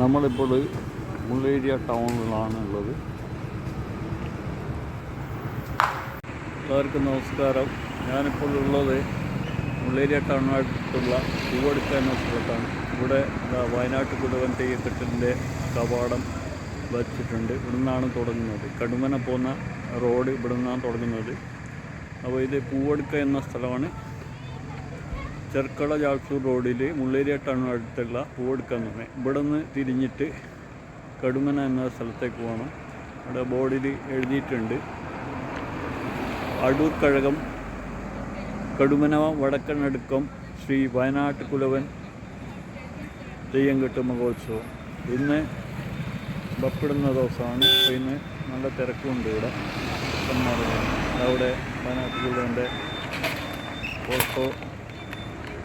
നമ്മളിപ്പോൾ മുള്ളേരിയ ടൗണിലാണ് ഉള്ളത്. എല്ലാവർക്കും നമസ്കാരം. ഞാനിപ്പോൾ ഉള്ളത് മുള്ളേരിയ ടൗണായിട്ടുള്ള പൂവടുക്ക എന്ന സ്ഥലത്താണ് ഇവിടെ വയനാട്ട് കുടുവൻ തെയ്യക്കെട്ടിന്റെ കവാടം വച്ചിട്ടുണ്ട്. ഇവിടുന്നാണ് തുടങ്ങുന്നത്. കടുമന പോകുന്ന റോഡ് ഇവിടെ നിന്നാണ് തുടങ്ങുന്നത്. അപ്പോൾ ഇത് പൂവടുക്ക എന്ന സ്ഥലമാണ്. ചെർക്കള ജാൾസൂർ റോഡിൽ മുള്ളേരിയ ടൗണിന് അടുത്തുള്ള പൂവെടുക്കാൻ തന്നെ ഇവിടെ നിന്ന് തിരിഞ്ഞിട്ട് കടുമന എന്ന സ്ഥലത്തേക്ക് പോകണം. അവിടെ ബോർഡിൽ എഴുതിയിട്ടുണ്ട് അടൂർ കഴകം കടുമന വടക്കനടുക്കം ശ്രീ വയനാട്ട് കുലവൻ തെയ്യംകെട്ട് മഹോത്സവം. ഇന്ന് ബപ്പിടുന്ന ദിവസമാണ്. ഇന്ന് നല്ല തിരക്കുണ്ട് ഇവിടെ. അവിടെ വയനാട്ട് കുലവന്റെ ഫോട്ടോ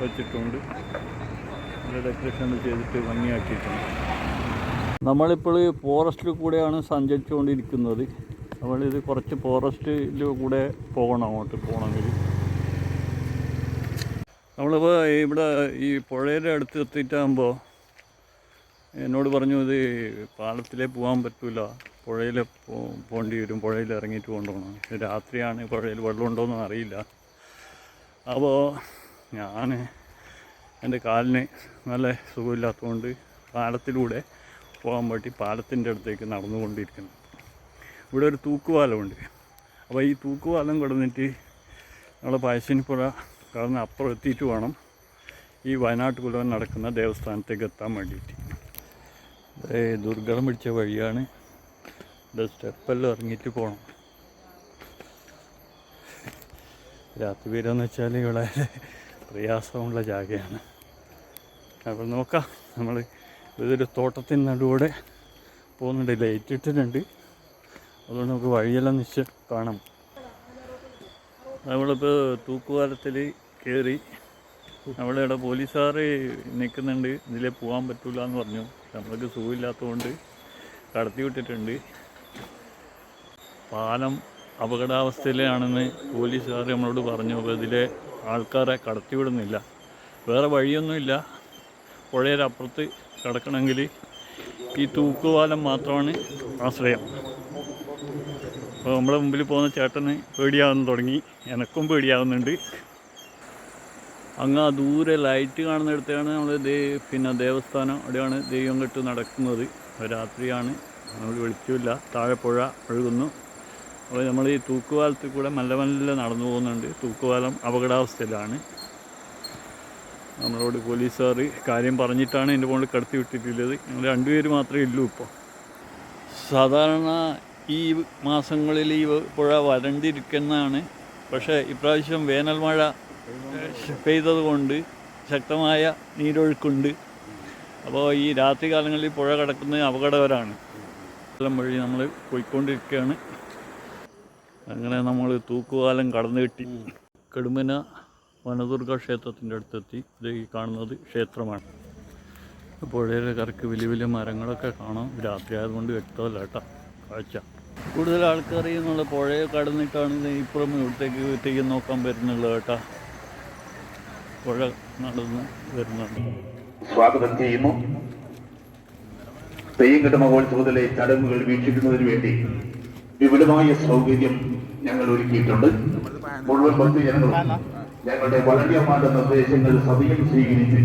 വെച്ചിട്ടുണ്ട്. നല്ല ഡെക്കറേഷൻ ചെയ്തിട്ട് ഭംഗിയാക്കിയിട്ടുണ്ട്. നമ്മളിപ്പോൾ ഫോറസ്റ്റിൽ കൂടെയാണ് സഞ്ചരിച്ചുകൊണ്ടിരിക്കുന്നത്. നമ്മളിത് കുറച്ച് ഫോറസ്റ്റിൽ കൂടെ പോകണം അങ്ങോട്ട് പോകണമെങ്കിൽ. നമ്മളിപ്പോൾ ഇവിടെ ഈ പുഴയുടെ അടുത്ത് എത്തിയിട്ടാകുമ്പോൾ എന്നോട് പറഞ്ഞു ഇത് പാലത്തിലേ പോകാൻ പറ്റില്ല പുഴയിൽ പോകേണ്ടി വരും. പുഴയിൽ ഇറങ്ങിയിട്ട് കൊണ്ടുപോകണം. ഇത് രാത്രിയാണ് പുഴയിൽ വെള്ളമുണ്ടോയെന്ന് അറിയില്ല. അപ്പോൾ ഞാൻ എന്റെ കാലിന് നല്ല സുഖമില്ലാത്തതുകൊണ്ട് പാലത്തിലൂടെ പോകാൻ വേണ്ടി പാലത്തിന്റെ അടുത്തേക്ക് നടന്നുകൊണ്ടിരിക്കുന്നു. ഇവിടെ ഒരു തൂക്കുപാലമുണ്ട്. അപ്പോൾ ഈ തൂക്കുപാലം കിടന്നിട്ട് നമ്മളെ പയശ്ശിനിപ്പുഴ കടന്ന് അപ്പുറം എത്തിയിട്ട് വേണം ഈ വയനാട്ട് കുലവൻ നടക്കുന്ന ദേവസ്ഥാനത്തേക്ക് എത്താൻ വേണ്ടിയിട്ട്. ഏ ദുർഘടം പിടിച്ച വഴിയാണ് ഇത് സ്റ്റെപ്പെല്ലാം ഇറങ്ങിയിട്ട് പോകണം. രാത്രി പേരെന്ന് വെച്ചാൽ ഇവിടെ പ്രയാസമുള്ള ജാഗയാണ്. അപ്പോൾ നോക്കാം നമ്മൾ ഇതൊരു തോട്ടത്തിന്റെ നടുവൂടെ പോകുന്നുണ്ട്. ലൈറ്റ് ഇട്ടിട്ടുണ്ട്. അതുകൊണ്ട് നമുക്ക് വഴിയെല്ലാം നിശ്ചയം കാണാം. നമ്മളിപ്പോൾ തൂക്കുപാലത്തിൽ കയറി നമ്മളിവിടെ പോലീസുകാർ നിൽക്കുന്നുണ്ട്. ഇതിലേ പോകാൻ പറ്റില്ല എന്ന് പറഞ്ഞു. നമ്മൾക്ക് സുഖമില്ലാത്തതുകൊണ്ട് കടത്തി വിട്ടിട്ടുണ്ട്. പാലം അപകടാവസ്ഥയിലാണെന്ന് പോലീസുകാർ നമ്മളോട് പറഞ്ഞു. അപ്പോൾ ഇതിലെ ആൾക്കാരെ കടത്തിവിടുന്നില്ല. വേറെ വഴിയൊന്നുമില്ല. പുഴയുടെ അപ്പുറത്ത് കിടക്കണമെങ്കിൽ ഈ തൂക്കുപാലം മാത്രമാണ് ആശ്രയം. അപ്പോൾ നമ്മുടെ മുമ്പിൽ പോകുന്ന ചേട്ടന് പേടിയാകുന്നു തുടങ്ങി. എനക്കും പേടിയാവുന്നുണ്ട്. അങ്ങ് ആ ദൂരെ ലൈറ്റ് കാണുന്നിടത്താണ് നമ്മൾ ദേ പിന്നെ ദേവസ്ഥാനം. അവിടെയാണ് ദൈവം കെട്ട് നടക്കുന്നത്. രാത്രിയാണ്. നമ്മൾ വെളിച്ചമില്ല. താഴെ പുഴ ഒഴുകുന്നു. അപ്പോൾ നമ്മൾ ഈ തൂക്കുപാലത്തിൽ കൂടെ മെല്ലെ മെല്ലെ നടന്നു പോകുന്നുണ്ട്. തൂക്കുപാലം അപകടാവസ്ഥയിലാണ്. നമ്മളോട് പോലീസുകാർ കാര്യം പറഞ്ഞിട്ടാണ് എന്റെ മുകളിൽ കടത്തി വിട്ടിട്ടുള്ളത്. ഞങ്ങൾ രണ്ടുപേര് മാത്രമേ ഉള്ളൂ ഇപ്പോൾ. സാധാരണ ഈ മാസങ്ങളിൽ ഈ പുഴ വരണ്ടിരിക്കുന്നതാണ്. പക്ഷേ ഇപ്രാവശ്യം വേനൽ മഴ പെയ്തതുകൊണ്ട് ശക്തമായ നീരൊഴുക്കുണ്ട്. അപ്പോൾ ഈ രാത്രി കാലങ്ങളിൽ പുഴ കിടക്കുന്നത് അപകടകരമാണ്. വഴി നമ്മൾ പോയിക്കൊണ്ടിരിക്കുകയാണ്. അങ്ങനെ നമ്മൾ തൂക്കുകാലം കടന്നു കിട്ടി കടുമന വനദുർഗ ക്ഷേത്രത്തിന്റെ അടുത്തെത്തി. ഇത് ഈ കാണുന്നത് ക്ഷേത്രമാണ്. പുഴയിലെ കറക്ക് വലിയ വലിയ മരങ്ങളൊക്കെ കാണാം. രാത്രി ആയതുകൊണ്ട് വ്യക്തമല്ല കേട്ടോ കാഴ്ച. കൂടുതൽ ആൾക്കാർ എന്നുള്ള പുഴയെ കടന്നിട്ടാണ് ഇപ്പുറം ഇവിടത്തേക്ക് തെയ്യം നോക്കാൻ വരുന്നുള്ളത് കേട്ടോ. പുഴ നടന്ന് വരുന്നുണ്ട് സ്വാഗതം ചെയ്യുന്നു. തെയ്യം തെയ്യങ്കെട്ട് മഹോത്സവത്തിലെ ചടങ്ങുകൾ വീക്ഷിക്കുന്നതിന് വേണ്ടി വിപുലമായ സൗകര്യം ഞങ്ങൾ ഒരുക്കിയിട്ടുണ്ട്. മുഴുവൻ ഭക്തജനങ്ങളും ഞങ്ങളുടെ വളണ്ടിയമാരുടെ നിർദ്ദേശങ്ങൾ സഭയും സ്വീകരിച്ച്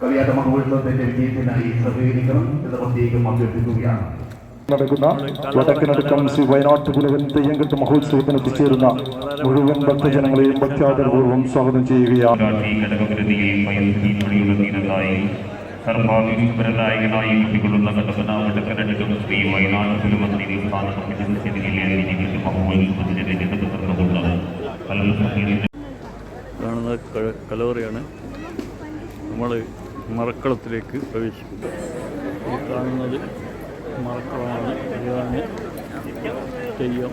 കളിയാട്ട മഹോത്സവത്തിന്റെ വിജയത്തിനായി സഹകരിക്കണം എന്ന് പ്രത്യേകം അഭ്യർത്ഥിക്കുകയാണ്. നടക്കുന്ന വടക്കിനടുക്കം ശ്രീ വയനാട്ട് കുലവൻ തെയ്യങ്കെട്ട് മഹോത്സവത്തിന് എത്തിച്ചേരുന്ന മുഴുവൻ ഭക്തജനങ്ങളെയും ഭക്താദരപൂർവം സ്വാഗതം ചെയ്യുകയാണ്. ശ്രീ വയനാട് കുലമന്ത്രി സ്ഥാന ക- നമ്മൾ മറക്കളത്തിലേക്ക് പ്രവേശിക്കും. ഈ കാണുന്നത് മറക്കളമാണ് ഇതാണ് തെയ്യം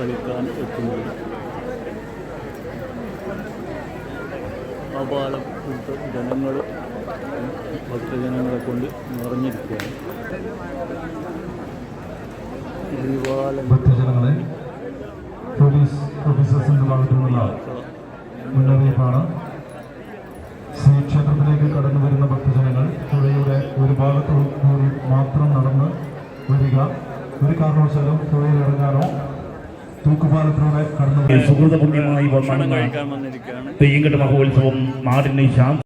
കളിക്കാൻ എത്തുന്നത്. അപാലം ജനങ്ങൾ ഭക്തജനങ്ങളെ കൊണ്ട് നിറഞ്ഞിരിക്കുകയാണ്. ഭക്തജനങ്ങളെ പോലീസ് ഓഫീസേഴ്സിന്റെ ഭാഗത്തു നിന്നുള്ള മുന്നറിയിപ്പാണ് കടന്നു വരുന്ന ഭക്തജനങ്ങൾ പുഴയുടെ ഒരു ഭാഗത്തുകൂടി മാത്രം നടന്ന് വരിക. ഒരു കാരണവശാലും തുഴയിൽ ഇറങ്ങാനോ തൂക്കുപാലത്തിലൂടെ കടന്നു സുഹൃതപുണ്യമായി തെയ്യങ്കട്ട് മഹോത്സവം നാടിനെ ശാന്തി.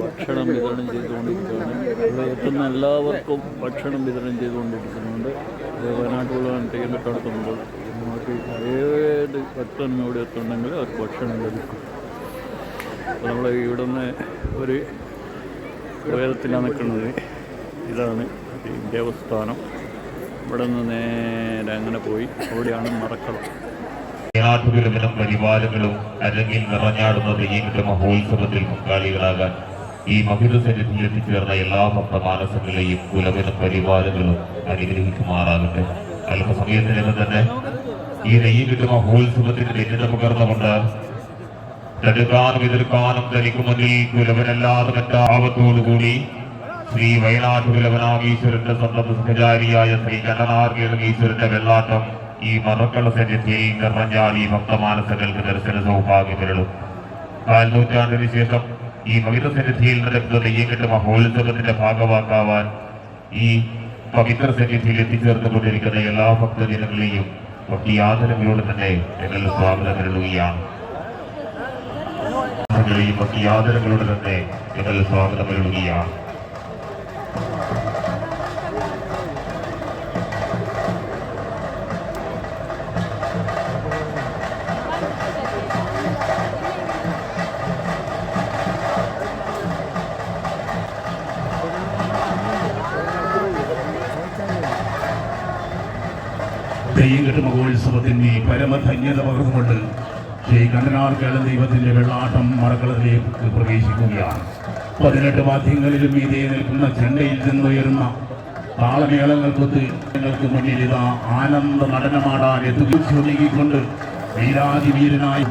ഭക്ഷണം വിതരണം ചെയ്തുകൊണ്ടിരിക്കുകയാണ്. ഇവിടെ എത്തുന്ന എല്ലാവർക്കും ഭക്ഷണം വിതരണം ചെയ്തുകൊണ്ടിരിക്കുന്നുണ്ട്. വയനാട്ടിലുള്ള തെയ്യങ്കട്ട് നടത്തുമ്പോൾ നമുക്ക് ഏത് ഭക്തനും ഇവിടെ എത്തുന്നുണ്ടെങ്കിൽ അവർക്ക് ഭക്ഷണം ലഭിക്കും. നമ്മൾ ഇവിടുന്ന് ഒരു ഉയരത്തിലാണ് നിൽക്കുന്നത്. ഇതാണ് ദേവസ്ഥാനം ഇവിടെ നിന്ന് നേരെ അങ്ങനെ പോയി. അവിടെയാണ് മറക്കളം. നാട്ടുകുലവനും പരിപാലങ്ങളും അല്ലെങ്കിൽ നിറഞ്ഞാടുന്ന ഈ മഹോത്സവത്തിൽ പങ്കാളികളാകാൻ ഈ മഹിത സന്നിധിയിൽ എത്തിച്ചേർന്ന എല്ലാ ഭക്തമാനസങ്ങളെയും കുലവനും പരിപാലകളും അനുഗ്രഹിക്കുമാറാകട്ടെ. അല്പസമയത്തിനകം തന്നെ ഈ തെയ്യങ്കട്ട് മഹോത്സവത്തിന്റെ ധന്യത പകർന്നുകൊണ്ട് തടുക്കാനും എതിർക്കാനും തനിക്ക് മുന്നിൽ കുലവനല്ലാതെ മറ്റാപത്തോടുകൂടി ശ്രീ വയനാട്ടുകുലവനാമീശ്വരന്റെ സ്വന്തം സഹചാരിയായ ശ്രീ കണ്ണനാർഗീശ്വരന്റെ വെള്ളാട്ടം ഈ നിറഞ്ഞാൽ ഈ ഭക്തമാനസങ്ങൾക്ക് ദർശന സൗഭാഗ്യമരുളും കാൽ നൂറ്റാണ്ടിന് ശേഷം ഈ മഹിത സന്നിധിയിൽ നടക്കുന്ന തെയ്യക്കെട്ട് മഹോത്സവത്തിന്റെ ഭാഗമാക്കാവാൻ ഈ പവിത്ര സന്നിധിയിൽ എത്തിച്ചേർന്നുകൊണ്ടിരിക്കുന്ന എല്ലാ ഭക്തജനങ്ങളെയും ഭക്തിയാദരങ്ങളോട് തന്നെ ഞങ്ങൾ സ്വാഗതം നൽകുകയാണ് ഈ ഭക്തിയാദരങ്ങളോട് തന്നെ ഞങ്ങൾ സ്വാഗതം നൽകുകയാണ് തെയ്യങ്കെട്ട് മഹോത്സവത്തിന്റെ പരമധന്യത പകർന്നുകൊണ്ട് ശ്രീ കണ്ടനാർ കേരള ദൈവത്തിന്റെ വെള്ളാട്ടം മറക്കളത്തിലേക്ക് പ്രവേശിക്കുകയാണ്. പതിനെട്ട് വാദ്യങ്ങളിലും ഇതേ നിൽക്കുന്ന ചെണ്ടയിൽ നിന്നുയരുന്ന താളമേളങ്ങൾക്കൊത്ത് ഞങ്ങൾക്ക് മുന്നിൽ ഇതാ ആനന്ദ നടനമാടാൻ എത്തുകയൊരുങ്ങിക്കൊണ്ട് വീരാതിവീരനായി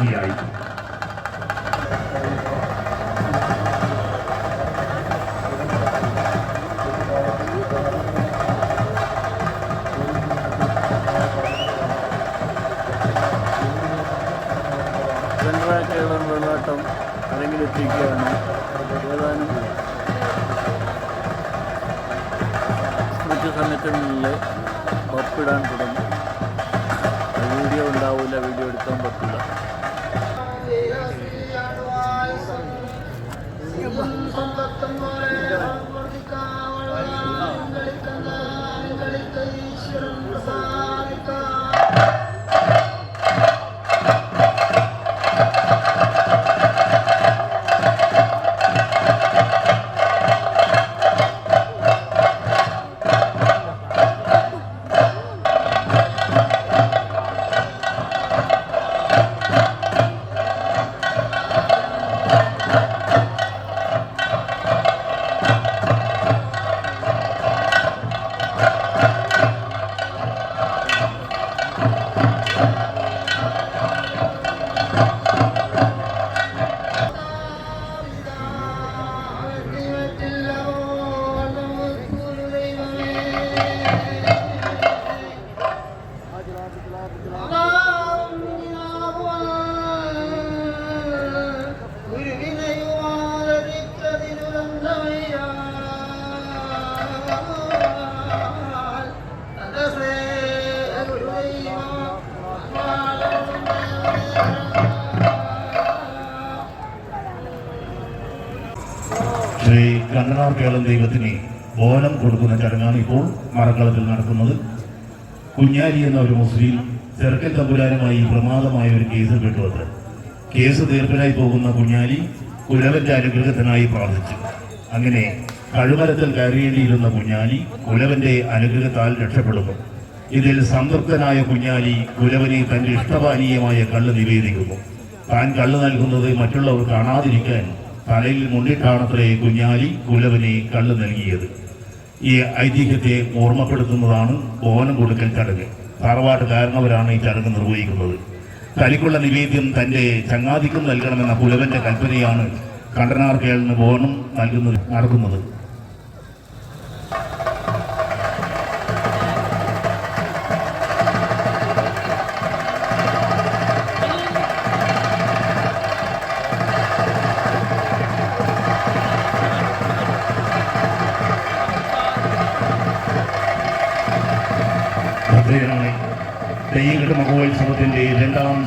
Yeah. ശ്രീ കണ്ണനാർ കേരളം ദൈവത്തിന് ഓനം കൊടുക്കുന്ന ചടങ്ങാണ് ഇപ്പോൾ മറക്കളത്തിൽ നടക്കുന്നത്. കുഞ്ഞാലി എന്ന ഒരു മുസ്ലിം ചെറുക്കൻ തമ്പുരാനുമായി പ്രമാദമായ ഒരു കേസ് പെട്ടുവത് കേസ് തീർപ്പിനായി പോകുന്ന കുഞ്ഞാലി കുലവന്റെ അനുഗ്രഹത്തിനായി പ്രാർത്ഥിച്ചു. അങ്ങനെ കഴുമരത്തിൽ കയറിയേണ്ടിയിരുന്ന കുഞ്ഞാലി കുലവന്റെ അനുഗ്രഹത്താൽ രക്ഷപ്പെടുന്നു. ഇതിൽ സംതൃപ്തനായ കുഞ്ഞാലി കുലവനെ തന്റെ ഇഷ്ടപാനീയമായ കള്ള് നിവേദിക്കുന്നു. താൻ കള്ള് നൽകുന്നത് മറ്റുള്ളവർ കാണാതിരിക്കാൻ തലയിൽ മുണ്ടിട്ടാണത്രേ കുഞ്ഞാലി കുലവനെ കള്ള് നൽകിയത്. ഈ ഐതിഹ്യത്തെ ഓർമ്മപ്പെടുത്തുന്നതാണ് ഓനം കൊടുക്കൽ ചടങ്ങ്. തറവാട്ട് കാരണവരാണ് ഈ ചടങ്ങ് നിർവഹിക്കുന്നത്. തനിക്കുള്ള നിവേദ്യം തന്റെ ചങ്ങാതിക്കും നൽകണമെന്ന പുലവന്റെ കൽപ്പനയാണ് കണ്ടനാർ കേളിന് ഓണം നൽകുന്നത് നടക്കുന്നത്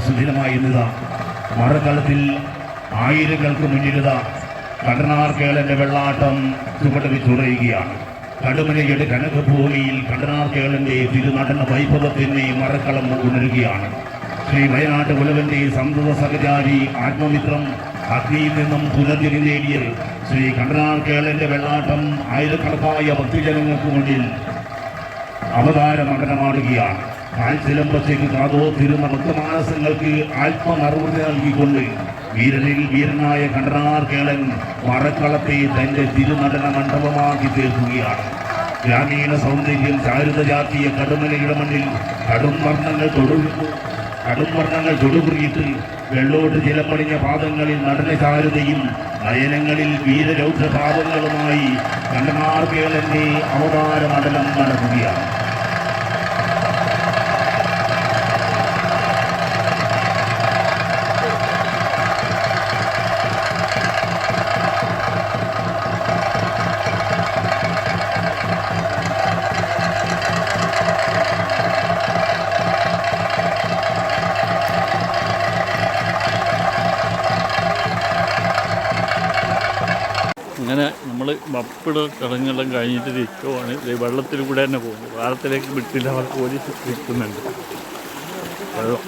ഇന്നിതാ മറക്കളത്തിൽ ആയിരങ്ങൾക്ക് മുന്നിലിത. കടനാർ കേളന്റെ വെള്ളാട്ടം ചുവടവി വെച്ചുറയുകയാണ് കടുമനയുടെ കനകഭൂമിയിൽ കടനാർ കേളന്റെ തിരുനടന വൈഭവത്തിന് മറക്കളം ഉണരുകയാണ് ശ്രീ വയനാട് ഉലവന്റെ സന്തത സഹചാരി ആത്മമിത്രം അഗ്നിയിൽ നിന്നും പുനർജനി നേടിയ ശ്രീ കണ്ടനാർ കേളന്റെ വെള്ളാട്ടം ആയിരക്കണക്കായ ഭക്തജനങ്ങൾക്ക് മുന്നിൽ അവതാര നടനമാടുകയാണ് കാൽച്ചിലമ്പത്തേക്ക് കാതോ തിരുന്ന ഭക്തമാനസങ്ങൾക്ക് ആത്മനർവൃതി നൽകിക്കൊണ്ട് വീരനിൽ വീരനായ കണ്ടനാർ കേളൻ മറക്കളത്തെ തന്റെ തിരുനടന മണ്ഡപമാക്കി തീർക്കുകയാണ്. ഗ്രാമീണ സൗന്ദര്യം ചാരുത ചാർത്തിയ കടുമലയുടെ മണ്ണിൽ കടും വർണങ്ങൾ തൊടുന്നു കടും വർണങ്ങൾ തൊടുകുറിയിട്ട് വെള്ളോട്ട് ചിലപ്പണിഞ്ഞ പാദങ്ങളിൽ നടന ചാരുതയും നയനങ്ങളിൽ വീരരൗദ്രഭാവങ്ങളുമായി കണ്ടനാർ കേളന്റെ അവതാര മണ്ഡലം നടക്കുകയാണ് അങ്ങനെ നമ്മൾ വപ്പിട ചടങ്ങെല്ലാം കഴിഞ്ഞിട്ട് തിരിക്കുവാണ് ഇത് വെള്ളത്തിൽ കൂടെ തന്നെ പോകുന്നത് വാരത്തിലേക്ക് വിട്ടില്ല അവർ പോലീസ് നിൽക്കുന്നുണ്ട്. വെള്ളം.